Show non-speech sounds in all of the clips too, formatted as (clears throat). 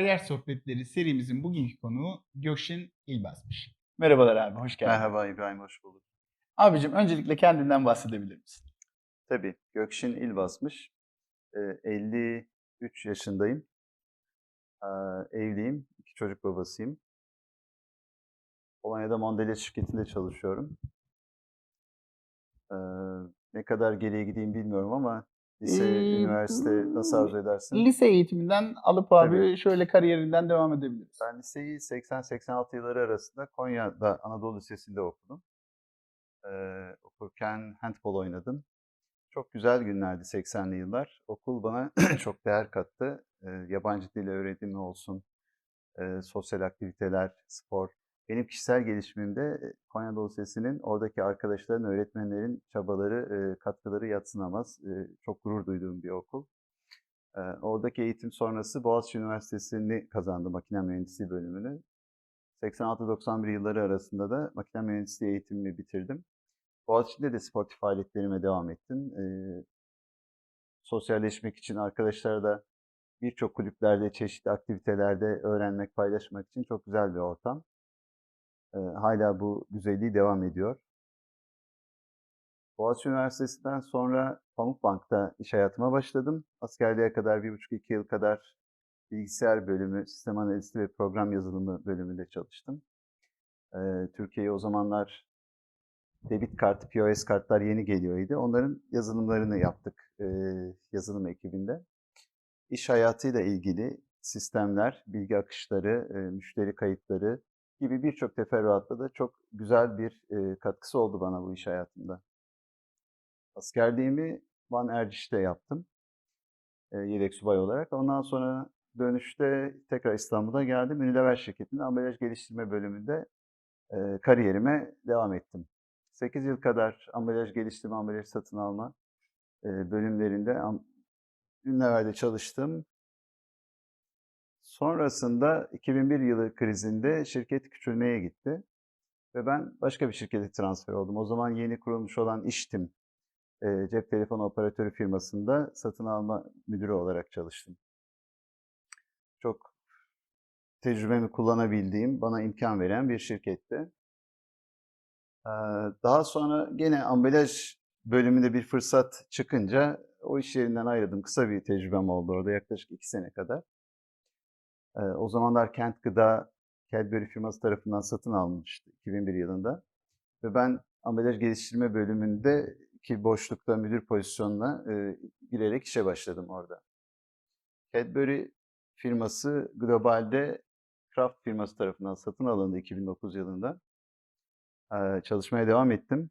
Kariyer Sohbetleri serimizin bugünkü konuğu Gökşin İlbazmış. Merhabalar abi, hoş geldin. Merhaba İbrahim, hoş bulduk. Abicim öncelikle kendinden bahsedebilir misin? Tabii, Gökşin İlbasmış. Ee, 53 yaşındayım. Ee, evliyim, iki çocuk babasıyım. Polonya'da Mondelez şirketinde çalışıyorum. Ee, ne kadar geriye gideyim bilmiyorum ama lise, Ee, üniversite nasıl arzu edersin? Lise eğitiminden alıp abi Tabii. şöyle kariyerinden devam edebiliriz. Ben liseyi 80-86 yılları arasında Konya'da Anadolu Lisesi'nde okudum. Ee, okurken handball oynadım. Çok güzel günlerdi 80'li yıllar. Okul bana (clears throat) çok değer kattı. Ee, yabancı dil öğrenimi olsun, e, sosyal aktiviteler, spor. Benim kişisel gelişimimde Konya Anadolu Lisesi'nin oradaki arkadaşların, öğretmenlerin çabaları, katkıları yatsınamaz. Çok gurur duyduğum bir okul. Oradaki eğitim sonrası Boğaziçi Üniversitesi'ni kazandım makine mühendisliği bölümünü. 86-91 yılları arasında da makine mühendisliği eğitimimi bitirdim. Boğaziçi'nde de sportif faaliyetlerime devam ettim. Sosyalleşmek için arkadaşlarla birçok kulüplerde, çeşitli aktivitelerde öğrenmek, paylaşmak için çok güzel bir ortam. Ee, hala bu güzelliği devam ediyor. Boğaziçi Üniversitesi'nden sonra Pamukbank'ta iş hayatıma başladım. Askerliğe kadar bir buçuk iki yıl kadar bilgisayar bölümü, sistem analisti ve program yazılımı bölümünde çalıştım. Ee, Türkiye'ye o zamanlar debit kartı, POS kartlar yeni geliyordu. Onların yazılımlarını yaptık e, yazılım ekibinde. İş hayatıyla ilgili sistemler, bilgi akışları, e, müşteri kayıtları gibi birçok teferruatta da çok güzel bir e, katkısı oldu bana bu iş hayatında. Askerliğimi Van Erciş'te yaptım. E, yedek subay olarak. Ondan sonra dönüşte tekrar İstanbul'a geldim. Unilever şirketinin ambalaj geliştirme bölümünde e, kariyerime devam ettim. 8 yıl kadar ambalaj geliştirme, ambalaj satın alma e, bölümlerinde Unilever'de çalıştım. Sonrasında 2001 yılı krizinde şirket küçülmeye gitti. Ve ben başka bir şirkete transfer oldum. O zaman yeni kurulmuş olan İştim e, cep telefonu operatörü firmasında satın alma müdürü olarak çalıştım. Çok tecrübemi kullanabildiğim, bana imkan veren bir şirketti. Ee, Daha sonra gene ambalaj bölümünde bir fırsat çıkınca o iş yerinden ayrıldım. Kısa bir tecrübem oldu orada yaklaşık iki sene kadar. Ee, O zamanlar Kent Gıda Cadbury firması tarafından satın alınmıştı 2001 yılında. Ve ben ambalaj geliştirme bölümünde ki boşlukta müdür pozisyonuna e, girerek işe başladım orada. Cadbury firması globalde Kraft firması tarafından satın alındı 2009 yılında. Ee, çalışmaya devam ettim.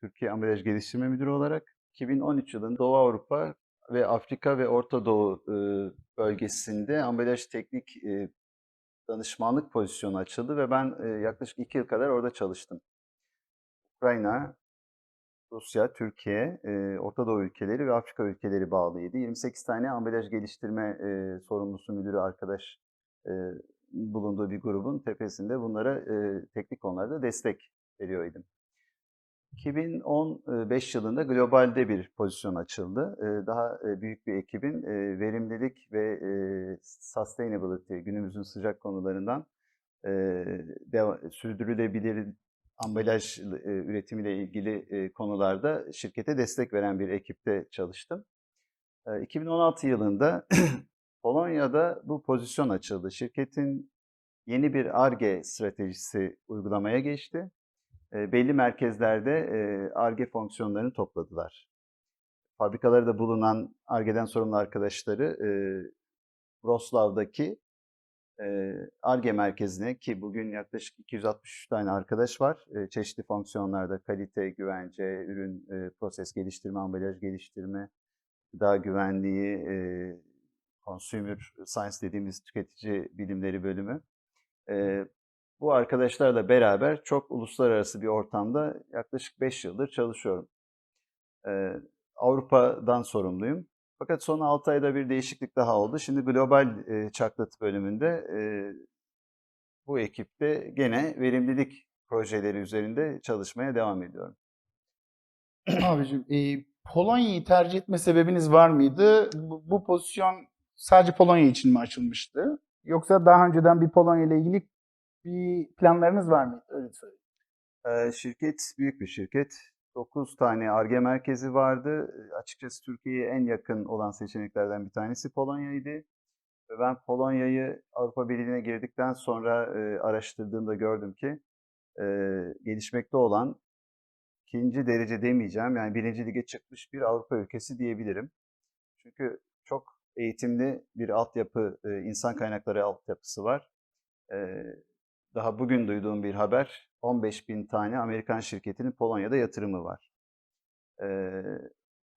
Türkiye Ambalaj Geliştirme Müdürü olarak. 2013 yılında Doğu Avrupa ve Afrika ve Orta Doğu e, bölgesinde ambalaj teknik e, danışmanlık pozisyonu açıldı ve ben e, yaklaşık iki yıl kadar orada çalıştım. Ukrayna, Rusya, Türkiye, e, Orta Doğu ülkeleri ve Afrika ülkeleri bağlıydı. 28 tane ambalaj geliştirme e, sorumlusu müdürü arkadaş e, bulunduğu bir grubun tepesinde bunlara e, teknik konularda destek veriyor 2015 yılında globalde bir pozisyon açıldı. E, Daha e, büyük bir ekibin e, verimlilik ve e, sustainability, günümüzün sıcak konularından e, sürdürülebilir ambalaj e, üretimiyle ilgili e, konularda şirkete destek veren bir ekipte çalıştım. E, 2016 yılında (clears throat) Polonya'da bu pozisyon açıldı. Şirketin yeni bir ARGE stratejisi uygulamaya geçti. E, belli merkezlerde ARGE fonksiyonlarını topladılar. Fabrikalarda bulunan ARGE'den sorumlu arkadaşları e, Wrocław'daki e, ARGE merkezine ki bugün yaklaşık 263 tane arkadaş var. E, çeşitli fonksiyonlarda kalite, güvence, ürün, e, proses geliştirme, ambalaj geliştirme, gıda güvenliği, consumer science dediğimiz tüketici bilimleri bölümü. Bu arkadaşlarla beraber çok uluslararası bir ortamda yaklaşık 5 yıldır çalışıyorum. E, Avrupa'dan sorumluyum. Fakat son 6 ayda bir değişiklik daha oldu. Şimdi global e, chocolate bölümünde e, bu ekipte gene verimlilik projeleri üzerinde çalışmaya devam ediyorum. Abicim e, Polonya'yı tercih etme sebebiniz var mıydı? Bu, bu pozisyon sadece Polonya için mi açılmıştı? Yoksa daha önceden bir Polonya ile ilgili bir planlarınız var mı? Öyle söyleyeyim. Ee, şirket büyük bir şirket. 9 tane ARGE merkezi vardı. Açıkçası Türkiye'ye en yakın olan seçeneklerden bir tanesi Polonya'ydı. Ve ben Polonya'yı Avrupa Birliği'ne girdikten sonra e, araştırdığımda gördüm ki e, gelişmekte olan ikinci derece demeyeceğim yani birinci lige çıkmış bir Avrupa ülkesi diyebilirim. Çünkü çok eğitimli bir altyapı, e, insan kaynakları altyapısı var. E, daha bugün duyduğum bir haber, 15 bin tane Amerikan şirketinin Polonya'da yatırımı var.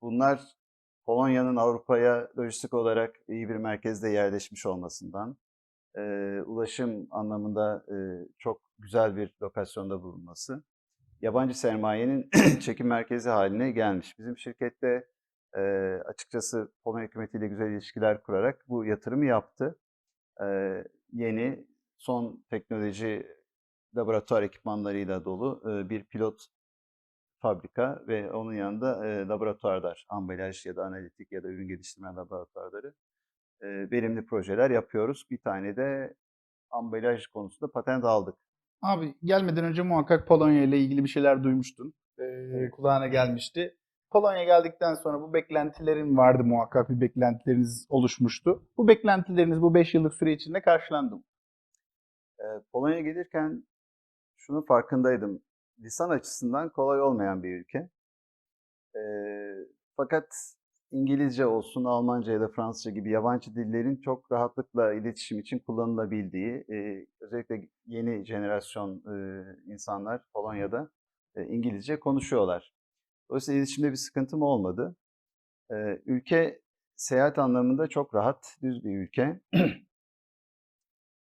Bunlar Polonya'nın Avrupa'ya lojistik olarak iyi bir merkezde yerleşmiş olmasından, ulaşım anlamında çok güzel bir lokasyonda bulunması, yabancı sermayenin (clears throat) çekim merkezi haline gelmiş. Bizim şirkette e, açıkçası Polonya hükümetiyle güzel ilişkiler kurarak bu yatırımı yaptı. Yeni, son teknoloji laboratuvar ekipmanlarıyla dolu e, bir pilot fabrika ve onun yanında e, laboratuvarlar, ambalaj ya da analitik ya da ürün geliştirme laboratuvarları e, verimli projeler yapıyoruz. Bir tane de ambalaj konusunda patent aldık. Abi gelmeden önce muhakkak Polonya ile ilgili bir şeyler duymuştun. Ee, kulağına gelmişti. Polonya geldikten sonra bu beklentilerin vardı muhakkak bir beklentileriniz oluşmuştu. Bu beklentileriniz bu 5 yıllık süre içinde karşılandı mı? Polonya'ya gelirken şunun farkındaydım. Lisan açısından kolay olmayan bir ülke. E, fakat İngilizce olsun, Almanca ya da Fransızca gibi yabancı dillerin çok rahatlıkla iletişim için kullanılabildiği, e, özellikle yeni jenerasyon e, insanlar Polonya'da e, İngilizce konuşuyorlar. Dolayısıyla iletişimde bir sıkıntım olmadı. E, ülke seyahat anlamında çok rahat, düz bir ülke. (clears throat)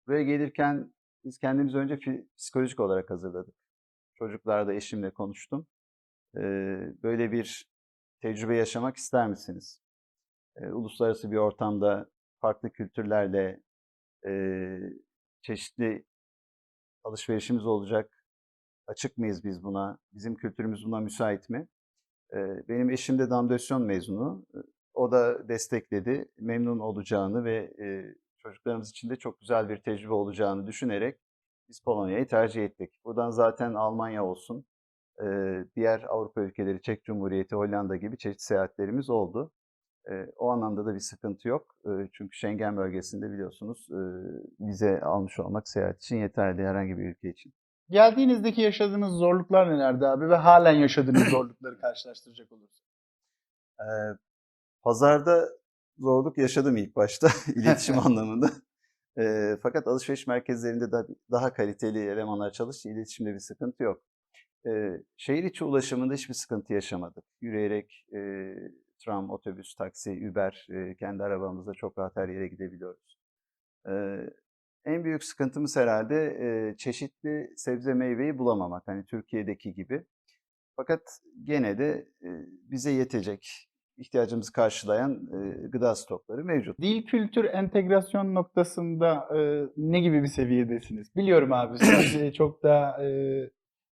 Buraya gelirken biz kendimizi önce psikolojik olarak hazırladık. Çocuklarla eşimle konuştum. Böyle bir tecrübe yaşamak ister misiniz? Uluslararası bir ortamda farklı kültürlerle çeşitli alışverişimiz olacak. Açık mıyız biz buna? Bizim kültürümüz buna müsait mi? Benim eşim de damdösyon mezunu. O da destekledi. Memnun olacağını ve çocuklarımız için de çok güzel bir tecrübe olacağını düşünerek biz Polonya'yı tercih ettik. Buradan zaten Almanya olsun, diğer Avrupa ülkeleri, Çek Cumhuriyeti, Hollanda gibi çeşitli seyahatlerimiz oldu. O anlamda da bir sıkıntı yok. Çünkü Schengen bölgesinde biliyorsunuz vize almış olmak seyahat için yeterli herhangi bir ülke için. Geldiğinizdeki yaşadığınız zorluklar nelerdi abi ve halen yaşadığınız (coughs) zorlukları karşılaştıracak olursak? E, Pazarda zorluk yaşadım ilk başta (laughs) iletişim (laughs) anlamında. E, fakat alışveriş merkezlerinde da daha kaliteli elemanlar çalıştı. İletişimde bir sıkıntı yok. E, şehir içi ulaşımında hiçbir sıkıntı yaşamadık. Yürüyerek e, tram, otobüs, taksi, Uber, e, kendi arabamızla çok rahat her yere gidebiliyoruz. E, en büyük sıkıntımız herhalde e, çeşitli sebze meyveyi bulamamak. Hani Türkiye'deki gibi. Fakat gene de e, bize yetecek, ihtiyacımızı karşılayan e, gıda stokları mevcut. Dil kültür entegrasyon noktasında e, ne gibi bir seviyedesiniz? Biliyorum abi (clears throat) siz çok da e,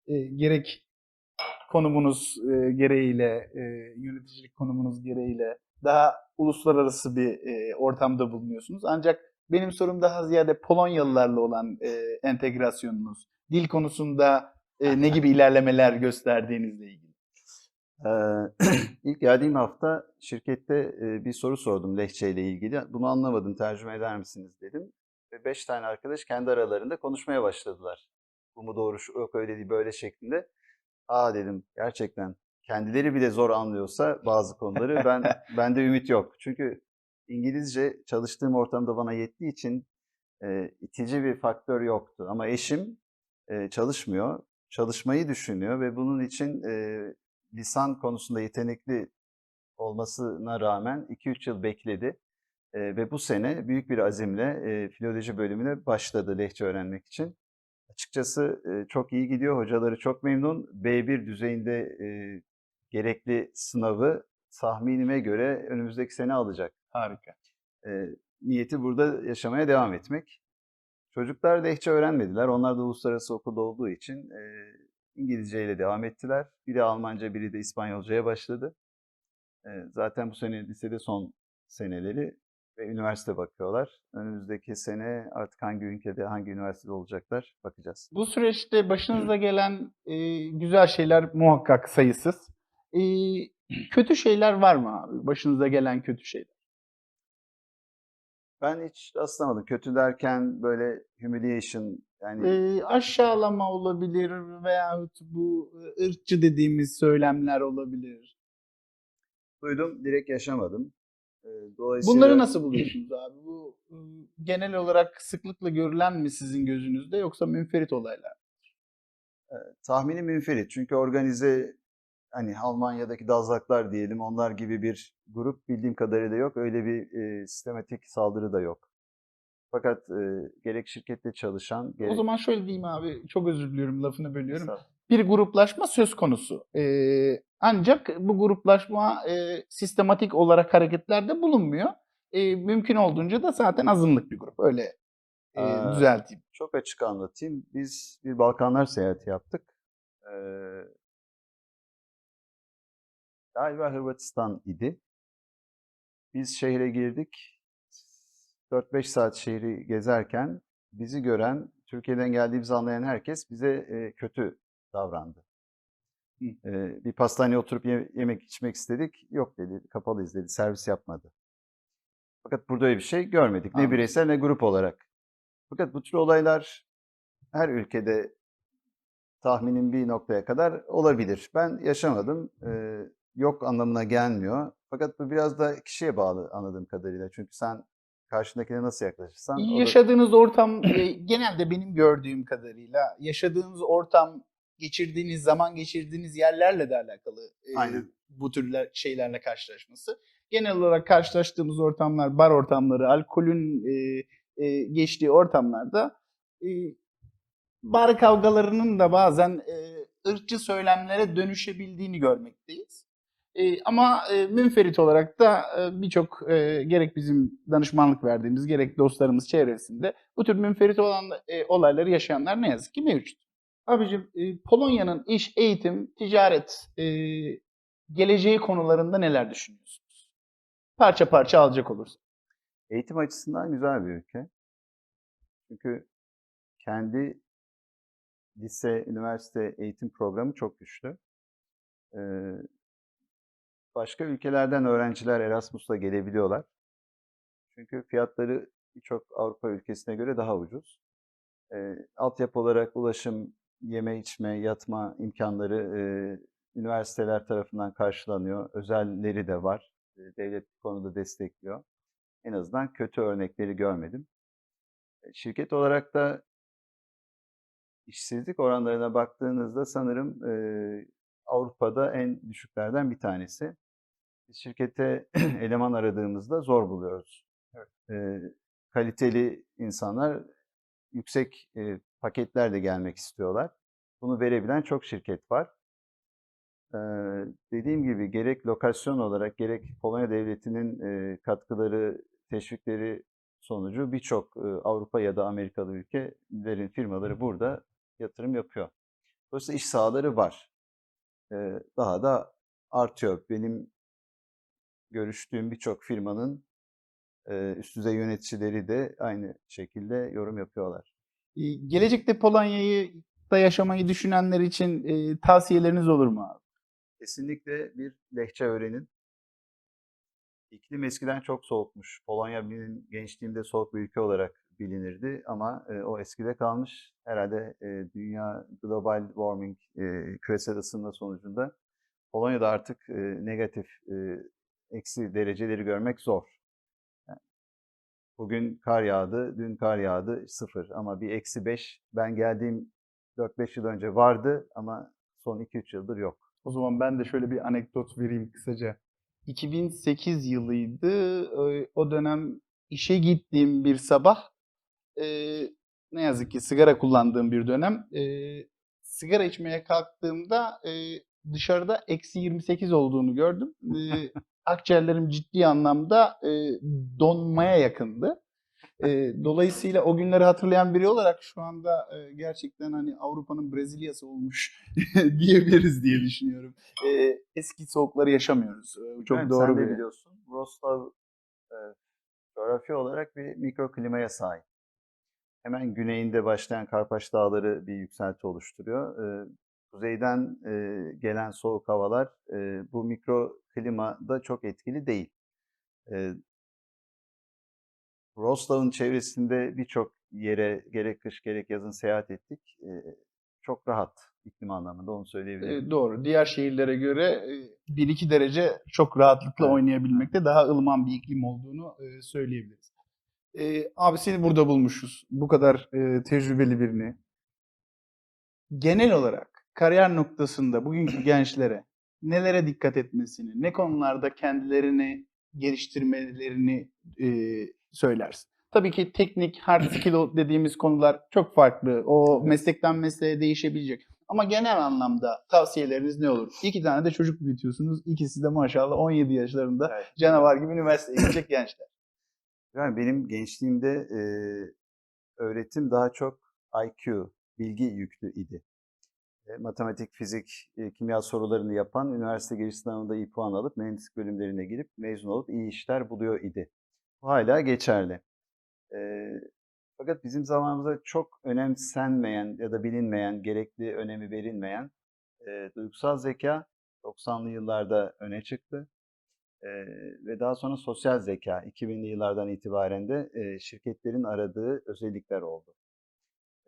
e, gerek konumunuz e, gereğiyle, e, yöneticilik konumunuz gereğiyle daha uluslararası bir e, ortamda bulunuyorsunuz. Ancak benim sorum daha ziyade Polonyalılarla olan e, entegrasyonunuz, dil konusunda e, ne gibi ilerlemeler gösterdiğinizle ilgili. (clears throat) İlk geldiğim hafta şirkette bir soru sordum lehçe ile ilgili. Bunu anlamadım, tercüme eder misiniz dedim. Ve beş tane arkadaş kendi aralarında konuşmaya başladılar. Bu mu doğru, şu yok öyle değil, böyle şeklinde. Aa dedim, gerçekten kendileri bile zor anlıyorsa bazı konuları (laughs) ben bende ümit yok. Çünkü İngilizce çalıştığım ortamda bana yettiği için e, itici bir faktör yoktu. Ama eşim e, çalışmıyor, çalışmayı düşünüyor ve bunun için e, lisan konusunda yetenekli olmasına rağmen 2-3 yıl bekledi. E, ve bu sene büyük bir azimle e, filoloji bölümüne başladı lehçe öğrenmek için. Açıkçası e, çok iyi gidiyor, hocaları çok memnun. B1 düzeyinde e, gerekli sınavı tahminime göre önümüzdeki sene alacak. Harika. E, niyeti burada yaşamaya devam etmek. Çocuklar lehçe öğrenmediler. Onlar da uluslararası okulda olduğu için e, İngilizce ile devam ettiler. Biri Almanca, biri de İspanyolcaya başladı. E, zaten bu sene lisede son seneleri ve üniversite bakıyorlar. Önümüzdeki sene artık hangi ülkede, hangi üniversitede olacaklar bakacağız. Bu süreçte başınıza gelen e, güzel şeyler muhakkak sayısız. E, kötü şeyler var mı abi? Başınıza gelen kötü şeyler. Ben hiç rastlamadım. Kötü derken böyle humiliation yani E, aşağılama olabilir veyahut bu ırkçı dediğimiz söylemler olabilir. duydum, direkt yaşamadım. Dolayısıyla Bunları nasıl buluyorsunuz abi? Bu genel olarak sıklıkla görülen mi sizin gözünüzde yoksa münferit olaylar? tahmini münferit. Çünkü organize hani Almanya'daki Dazlaklar diyelim onlar gibi bir grup bildiğim kadarıyla yok. Öyle bir e, sistematik saldırı da yok. Fakat e, gerek şirkette çalışan gerek O zaman şöyle diyeyim abi, çok özür diliyorum lafını bölüyorum. Bir gruplaşma söz konusu. Ee, ancak bu gruplaşma e, sistematik olarak hareketlerde bulunmuyor. E, mümkün olduğunca da zaten azınlık bir grup. Öyle e, Aa. düzelteyim. Çok açık anlatayım. Biz bir Balkanlar seyahati yaptık. Ee, galiba Hırvatistan idi. Biz şehre girdik. 4-5 saat şehri gezerken bizi gören, Türkiye'den geldiğimizi anlayan herkes bize e, kötü davrandı. Hı. Ee, bir pastaneye oturup ye- yemek içmek istedik. Yok dedi, kapalıyız dedi, servis yapmadı. Fakat burada öyle bir şey görmedik. Ne bireysel ne grup olarak. Fakat bu tür olaylar her ülkede tahminim bir noktaya kadar olabilir. Ben yaşamadım. Ee, yok anlamına gelmiyor. Fakat bu biraz da kişiye bağlı anladığım kadarıyla. Çünkü sen karşındakine nasıl yaklaşırsan o da- Yaşadığınız ortam e, genelde benim gördüğüm kadarıyla yaşadığınız ortam, geçirdiğiniz zaman geçirdiğiniz yerlerle de alakalı e, Aynen. bu türler şeylerle karşılaşması. Genel olarak karşılaştığımız ortamlar bar ortamları, alkolün e, e, geçtiği ortamlarda e, bar kavgalarının da bazen e, ırkçı söylemlere dönüşebildiğini görmekteyiz. E, ama e, münferit olarak da e, birçok e, gerek bizim danışmanlık verdiğimiz gerek dostlarımız çevresinde bu tür münferit olan olayları yaşayanlar ne yazık ki mevcut. Abicim e, Polonya'nın iş, eğitim, ticaret, geleceği konularında neler düşünüyorsunuz? Parça parça alacak olursak. Eğitim açısından güzel bir ülke. Çünkü kendi lise, üniversite eğitim programı çok güçlü. Ee, başka ülkelerden öğrenciler Erasmus'la gelebiliyorlar. Çünkü fiyatları birçok Avrupa ülkesine göre daha ucuz. Ee, altyapı olarak ulaşım, yeme içme, yatma imkanları e, üniversiteler tarafından karşılanıyor. Özelleri de var. E, Devlet bu konuda destekliyor. En azından kötü örnekleri görmedim. E, Şirket olarak da işsizlik oranlarına baktığınızda sanırım e, Avrupa'da en düşüklerden bir tanesi. Biz şirkete (clears throat) eleman aradığımızda zor buluyoruz. E, kaliteli insanlar yüksek e, paketlerle gelmek istiyorlar. Bunu verebilen çok şirket var. E, dediğim gibi gerek lokasyon olarak gerek Polonya Devleti'nin e, katkıları, teşvikleri sonucu birçok e, Avrupa ya da Amerikalı ülkelerin firmaları burada yatırım yapıyor. Dolayısıyla iş sahaları var. E, daha da artıyor. Benim görüştüğüm birçok firmanın e, üst düzey yöneticileri de aynı şekilde yorum yapıyorlar. Gelecekte Polonya'yı da yaşamayı düşünenler için e, tavsiyeleriniz olur mu abi? Kesinlikle bir lehçe öğrenin. İklim eskiden çok soğukmuş. Polonya benim gençliğimde soğuk bir ülke olarak bilinirdi ama e, o eskide kalmış. Herhalde e, dünya global warming, e, küresel ısınma sonucunda Polonya'da artık e, negatif, e, eksi dereceleri görmek zor. Yani bugün kar yağdı, dün kar yağdı, sıfır. Ama bir eksi beş, ben geldiğim 4-5 yıl önce vardı ama son 2-3 yıldır yok. O zaman ben de şöyle bir anekdot vereyim kısaca. 2008 yılıydı. O dönem işe gittiğim bir sabah e, ne yazık ki sigara kullandığım bir dönem. e, sigara içmeye kalktığımda e, dışarıda eksi 28 olduğunu gördüm. E, (laughs) akciğerlerim ciddi anlamda e, donmaya yakındı. E, dolayısıyla o günleri hatırlayan biri olarak şu anda e, gerçekten hani Avrupa'nın Brezilya'sı olmuş (laughs) diyebiliriz diye düşünüyorum. E, eski soğukları yaşamıyoruz. E, çok Evet, doğru sen de biliyorsun. Wrocław e, Coğrafi olarak bir mikroklimaya sahip. Hemen güneyinde başlayan Karpaş Dağları bir yükselti oluşturuyor. Ee, kuzeyden e, gelen soğuk havalar e, bu mikroklimada çok etkili değil. E, Rostov'un çevresinde birçok yere gerek kış gerek yazın seyahat ettik. E, çok rahat iklim anlamında onu söyleyebilirim. E, doğru. Diğer şehirlere göre e, 1-2 derece çok rahatlıkla Evet. oynayabilmekte daha ılıman bir iklim olduğunu e, söyleyebiliriz. E, abi seni burada bulmuşuz. Bu kadar e, tecrübeli birini. Genel olarak kariyer noktasında bugünkü gençlere nelere dikkat etmesini, ne konularda kendilerini geliştirmelerini e, söylersin? Tabii ki teknik, hard (clears throat) skill dediğimiz konular çok farklı. O meslekten mesleğe değişebilecek. Ama genel anlamda tavsiyeleriniz ne olur? İki tane de çocuk büyütüyorsunuz. İkisi de maşallah 17 yaşlarında Evet. canavar gibi üniversiteye gidecek gençler. Yani benim gençliğimde e, öğretim daha çok IQ, bilgi yüklü idi. E, matematik, fizik, e, kimya sorularını yapan, üniversite giriş sınavında iyi puan alıp mühendislik bölümlerine girip mezun olup iyi işler buluyor idi. Bu hala geçerli. E, fakat bizim zamanımızda çok önemsenmeyen ya da bilinmeyen, gerekli önemi verilmeyen e, duygusal zeka 90'lı yıllarda öne çıktı. Ee, ve daha sonra sosyal zeka 2000'li yıllardan itibaren de e, şirketlerin aradığı özellikler oldu.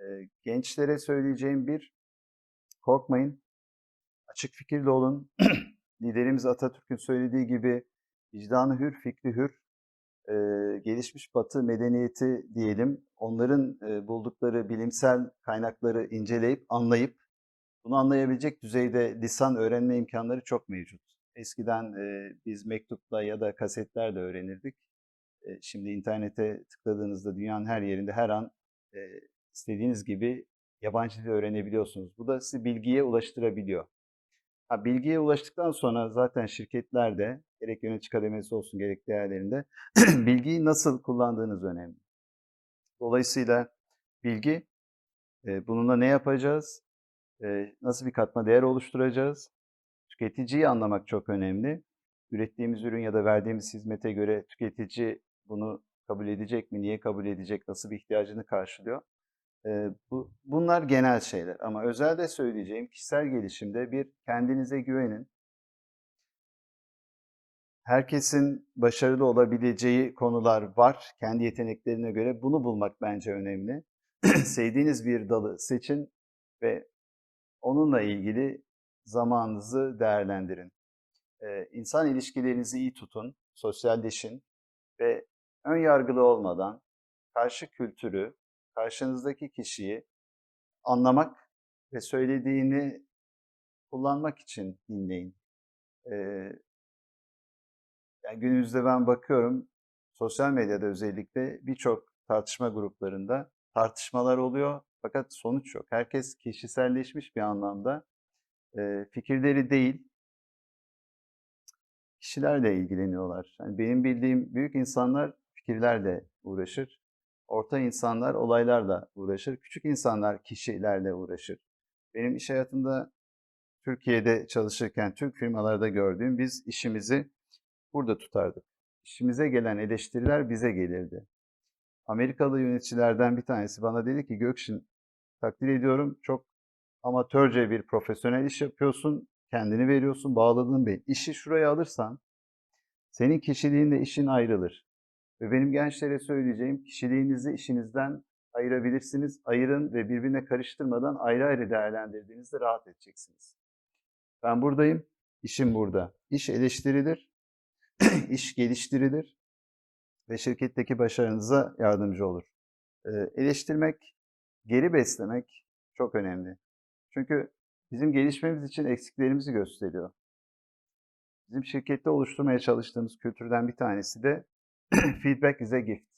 Ee, gençlere söyleyeceğim bir, korkmayın, açık fikirli olun. (clears throat) Liderimiz Atatürk'ün söylediği gibi vicdanı hür, fikri hür, e, gelişmiş batı medeniyeti diyelim, onların e, buldukları bilimsel kaynakları inceleyip, anlayıp, bunu anlayabilecek düzeyde lisan öğrenme imkanları çok mevcut. Eskiden e, biz mektupla ya da kasetlerle öğrenirdik. E, şimdi internete tıkladığınızda dünyanın her yerinde her an e, istediğiniz gibi yabancı dil öğrenebiliyorsunuz. Bu da sizi bilgiye ulaştırabiliyor. Ha, bilgiye ulaştıktan sonra zaten şirketler de gerek yönetici kademesi olsun gerek diğerlerinde (clears throat) bilgiyi nasıl kullandığınız önemli. Dolayısıyla bilgi, e, bununla ne yapacağız, e, nasıl bir katma değer oluşturacağız, Tüketiciyi anlamak çok önemli. Ürettiğimiz ürün ya da verdiğimiz hizmete göre tüketici bunu kabul edecek mi, niye kabul edecek, nasıl bir ihtiyacını karşılıyor. Ee, bu, bunlar genel şeyler ama özelde söyleyeceğim kişisel gelişimde bir kendinize güvenin. Herkesin başarılı olabileceği konular var kendi yeteneklerine göre. Bunu bulmak bence önemli. (clears throat) Sevdiğiniz bir dalı seçin ve onunla ilgili zamanınızı değerlendirin. Ee, insan ilişkilerinizi iyi tutun, sosyalleşin ve ön yargılı olmadan karşı kültürü, karşınızdaki kişiyi anlamak ve söylediğini kullanmak için dinleyin. Yani günümüzde ben bakıyorum sosyal medyada özellikle birçok tartışma gruplarında tartışmalar oluyor fakat sonuç yok. Herkes kişiselleşmiş bir anlamda fikirleri değil, kişilerle ilgileniyorlar. Yani benim bildiğim büyük insanlar fikirlerle uğraşır. Orta insanlar olaylarla uğraşır. Küçük insanlar kişilerle uğraşır. Benim iş hayatında Türkiye'de çalışırken Türk firmalarda gördüğüm biz işimizi burada tutardık. İşimize gelen eleştiriler bize gelirdi. Amerikalı yöneticilerden bir tanesi bana dedi ki Gökşin takdir ediyorum çok amatörce bir profesyonel iş yapıyorsun, kendini veriyorsun, bağladığın bir işi şuraya alırsan senin kişiliğinle işin ayrılır. Ve benim gençlere söyleyeceğim kişiliğinizi işinizden ayırabilirsiniz. Ayırın ve birbirine karıştırmadan ayrı ayrı değerlendirdiğinizde rahat edeceksiniz. Ben buradayım, işim burada. İş eleştirilir, (clears throat) iş geliştirilir ve şirketteki başarınıza yardımcı olur. Ee, eleştirmek, geri beslemek çok önemli. Çünkü bizim gelişmemiz için eksiklerimizi gösteriyor. Bizim şirkette oluşturmaya çalıştığımız kültürden bir tanesi de (clears throat) feedback is a gift.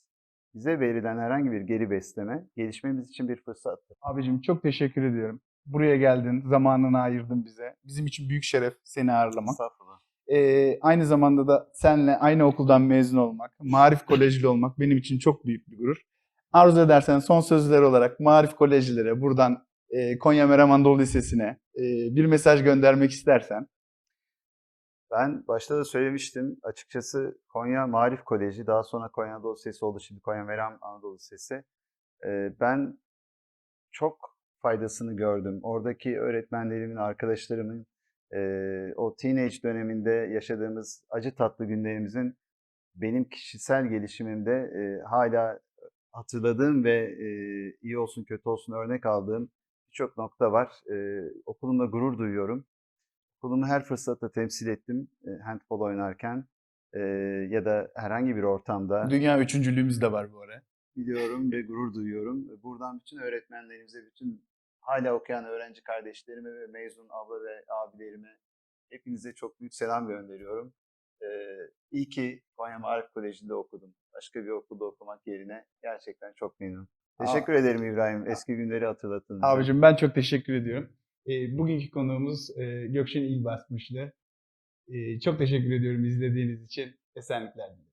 Bize verilen herhangi bir geri besleme gelişmemiz için bir fırsattır. Abicim çok teşekkür ediyorum. Buraya geldin, zamanını ayırdın bize. Bizim için büyük şeref seni ağırlamak. Estağfurullah. Ee, aynı zamanda da senle aynı okuldan mezun olmak, Marif Kolejli olmak benim için çok büyük bir gurur. Arzu edersen son sözler olarak Marif Kolejlilere buradan e, Konya Meram Anadolu Lisesi'ne e, bir mesaj göndermek istersen. Ben başta da söylemiştim. Açıkçası Konya Marif Koleji, daha sonra Konya Anadolu Lisesi oldu. Şimdi Konya Meram Anadolu Lisesi. Ben çok faydasını gördüm. Oradaki öğretmenlerimin, arkadaşlarımın o teenage döneminde yaşadığımız acı tatlı günlerimizin benim kişisel gelişimimde hala hatırladığım ve iyi olsun kötü olsun örnek aldığım birçok nokta var. Eee, okulumla gurur duyuyorum. Okulumu her fırsatta temsil ettim e, handball oynarken eee, ya da herhangi bir ortamda Dünya üçüncülüğümüz de var bu ara. biliyorum ve gurur duyuyorum. Buradan bütün öğretmenlerimize, bütün hala okuyan öğrenci kardeşlerime ve mezun abla ve abilerime hepinize çok büyük selam gönderiyorum. Ee, iyi ki Konya Marif Koleji'nde okudum. Başka bir okulda okumak yerine gerçekten çok memnunum. Teşekkür ederim İbrahim. Eski günleri hatırlattığınız için. Abicim ben çok teşekkür ediyorum. E, bugünkü konuğumuz e, Gökşen İlbasmış'tı. E, çok teşekkür ediyorum izlediğiniz için. Esenlikler dilerim.